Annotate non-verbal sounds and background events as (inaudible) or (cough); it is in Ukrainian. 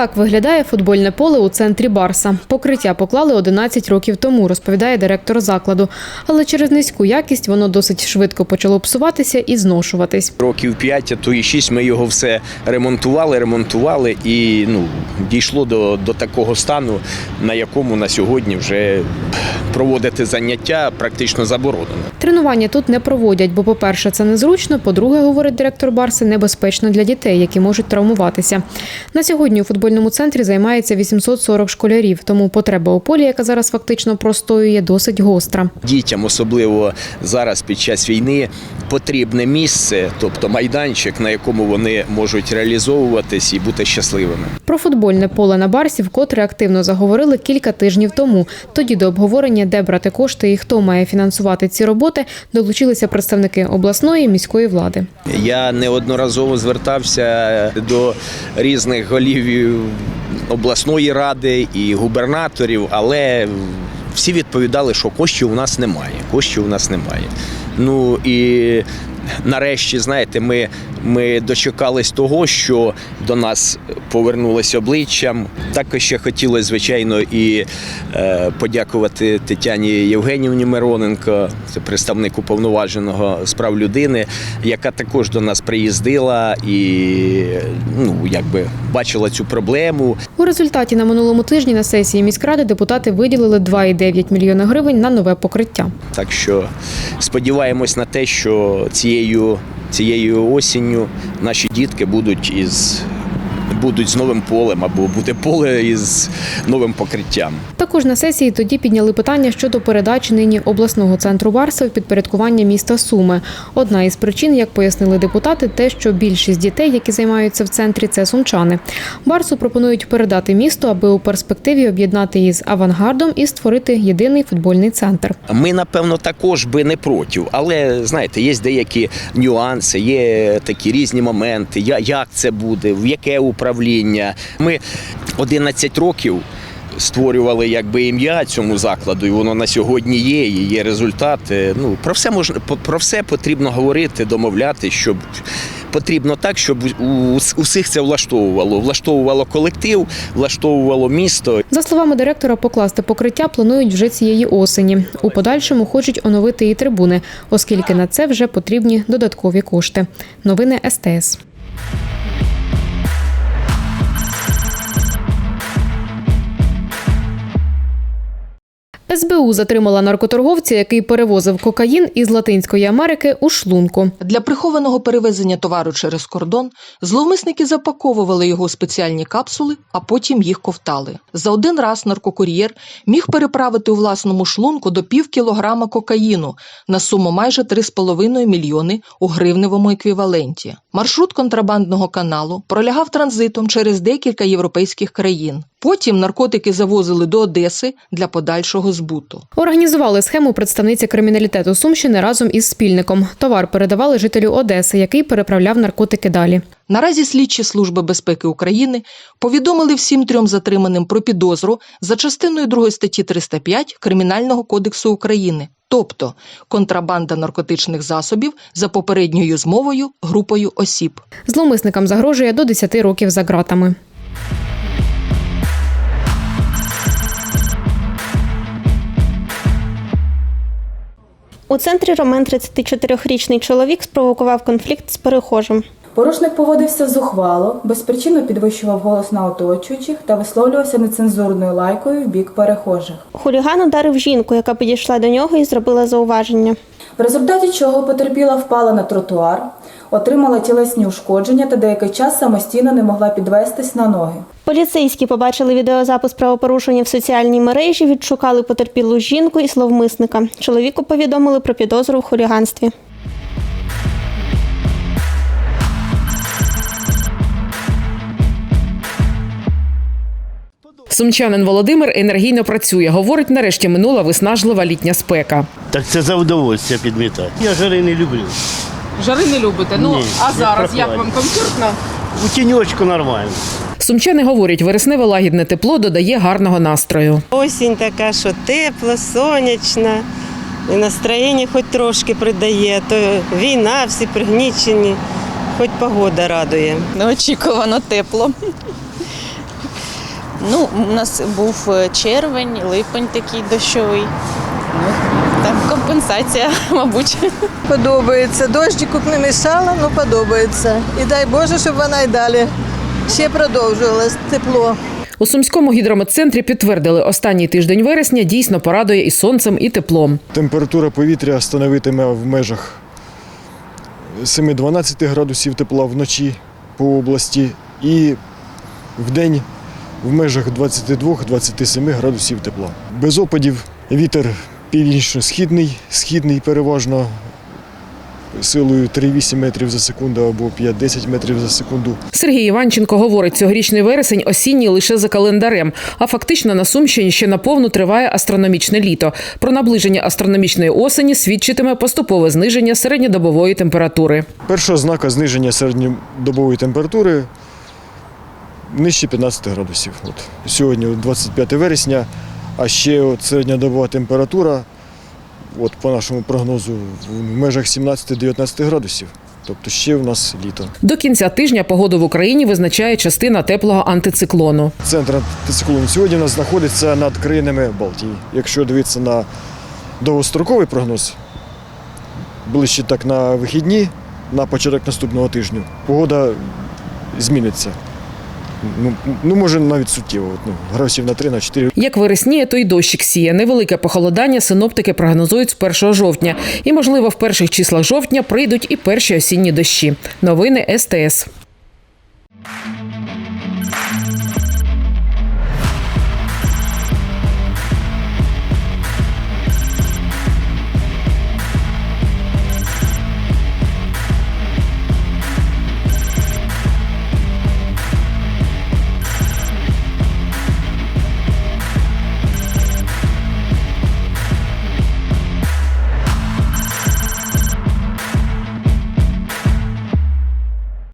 Так виглядає футбольне поле у центрі Барса. Покриття поклали 11 років тому, розповідає директор закладу. Але через низьку якість воно досить швидко почало псуватися і зношуватись. Років 5, а то і 6 ми його все ремонтували, ремонтували і ну, дійшло до, до такого стану, на якому на сьогодні вже проводити заняття практично заборонено. Тренування тут не проводять, бо, по-перше, це незручно. По-друге, говорить директор Барси, небезпечно для дітей, які можуть травмуватися. На сьогодні у футбольному центрі займається 840 школярів, тому потреба у полі, яка зараз фактично простоює, досить гостра. Дітям, особливо зараз під час війни, потрібне місце, тобто майданчик, на якому вони можуть реалізовуватись і бути щасливими. Про футбольне поле на Барсі вкотре активно заговорили кілька тижнів тому. Тоді до обговорення, де брати кошти і хто має фінансувати ці роботи, долучилися представники обласної і міської влади. Я неодноразово звертався до різних голів обласної ради і губернаторів, але всі відповідали, що коштів у нас немає. Коштів у нас немає. Ну і нарешті, знаєте, ми, ми дочекались того, що до нас повернулись обличчям. Також ще хотілося, звичайно, і е, подякувати Тетяні Євгенівні Мироненко, це представник уповноваженого з прав людини, яка також до нас приїздила і ну, якби бачила цю проблему. У результаті на минулому тижні на сесії міськради депутати виділили 2,9 мільйона гривень на нове покриття. Так що сподіваємось на те, що цією, цією осінню наші дітки будуть із будуть з новим полем або буде поле із новим покриттям. Також на сесії тоді підняли питання щодо передачі нині обласного центру Барса в підпорядкування міста Суми. Одна із причин, як пояснили депутати, те, що більшість дітей, які займаються в центрі, це сумчани. Барсу пропонують передати місто, аби у перспективі об'єднати її з авангардом і створити єдиний футбольний центр. Ми, напевно, також би не проти, але знаєте, є деякі нюанси, є такі різні моменти. Як це буде, в яке управління. Ми 11 років. Створювали якби ім'я цьому закладу, і воно на сьогодні є. І є результати. Ну про все можна про все потрібно говорити, домовляти, щоб потрібно так, щоб усіх це влаштовувало. Влаштовувало колектив, влаштовувало місто. За словами директора, покласти покриття планують вже цієї осені. У подальшому хочуть оновити і трибуни, оскільки на це вже потрібні додаткові кошти. Новини СТС. СБУ затримала наркоторговця, який перевозив кокаїн із Латинської Америки у шлунку. Для прихованого перевезення товару через кордон зловмисники запаковували його у спеціальні капсули, а потім їх ковтали. За один раз наркокур'єр міг переправити у власному шлунку до пів кілограма кокаїну на суму майже 3,5 мільйони у гривневому еквіваленті. Маршрут контрабандного каналу пролягав транзитом через декілька європейських країн. Потім наркотики завозили до Одеси для подальшого збуту. Організували схему представниця криміналітету Сумщини разом із спільником. Товар передавали жителю Одеси, який переправляв наркотики далі. Наразі слідчі Служби безпеки України повідомили всім трьом затриманим про підозру за частиною 2 статті 305 Кримінального кодексу України, тобто контрабанда наркотичних засобів за попередньою змовою групою осіб. Зловмисникам загрожує до 10 років за ґратами. У центрі Ромен 34-річний чоловік спровокував конфлікт з перехожим. Порушник поводився зухвало, безпричинно підвищував голос на оточуючих та висловлювався нецензурною лайкою в бік перехожих. Хуліган ударив жінку, яка підійшла до нього і зробила зауваження. В результаті чого потерпіла впала на тротуар, отримала тілесні ушкодження та деякий час самостійно не могла підвестись на ноги. Поліцейські побачили відеозапис правопорушення в соціальній мережі, відшукали потерпілу жінку і словмисника. Чоловіку повідомили про підозру в хуліганстві. Сумчанин Володимир енергійно працює. Говорить, нарешті минула виснажлива літня спека. Так це за удовольствие підмітати. Я жари не люблю. Жари не любите. Ну Ні, а зараз як вам комфортно? У тіньочку нормально. Сумчани говорять, вересневе лагідне тепло додає гарного настрою. Осінь така, що тепла, сонячна, і настроєння хоч трошки придає, то війна, всі пригнічені, хоч погода радує. Неочікувано тепло. Ну, у нас був е, червень, липень такий дощовий. Ну, там компенсація, (laughs) мабуть. Подобається. Дощику не мішала, ну подобається. І дай Боже, щоб вона й далі ще продовжувалась тепло. У сумському гідрометцентрі підтвердили, останній тиждень вересня дійсно порадує і сонцем, і теплом. Температура повітря становитиме в межах 7-12 градусів тепла вночі по області і в день в межах 22-27 градусів тепла. Без опадів вітер північно-східний, східний переважно силою 3-8 метрів за секунду або 5-10 метрів за секунду. Сергій Іванченко говорить, цьогорічний вересень осінній лише за календарем, а фактично на Сумщині ще наповну триває астрономічне літо. Про наближення астрономічної осені свідчитиме поступове зниження середньодобової температури. Перша ознака зниження середньодобової температури нижче 15 градусів. От. Сьогодні 25 вересня, а ще от середньодобова температура, от по нашому прогнозу, в межах 17-19 градусів. Тобто ще в нас літо. До кінця тижня погоду в Україні визначає частина теплого антициклону. Центр антициклону сьогодні у нас знаходиться над країнами Балтії. Якщо дивитися на довгостроковий прогноз, ближче так на вихідні, на початок наступного тижня, погода зміниться. Ну, ну може навіть суттєво, ну, градусів на 3 на 4 Як вересніє, то й дощик сіє. Невелике похолодання синоптики прогнозують з 1 жовтня. І, можливо, в перших числах жовтня прийдуть і перші осінні дощі. Новини СТС.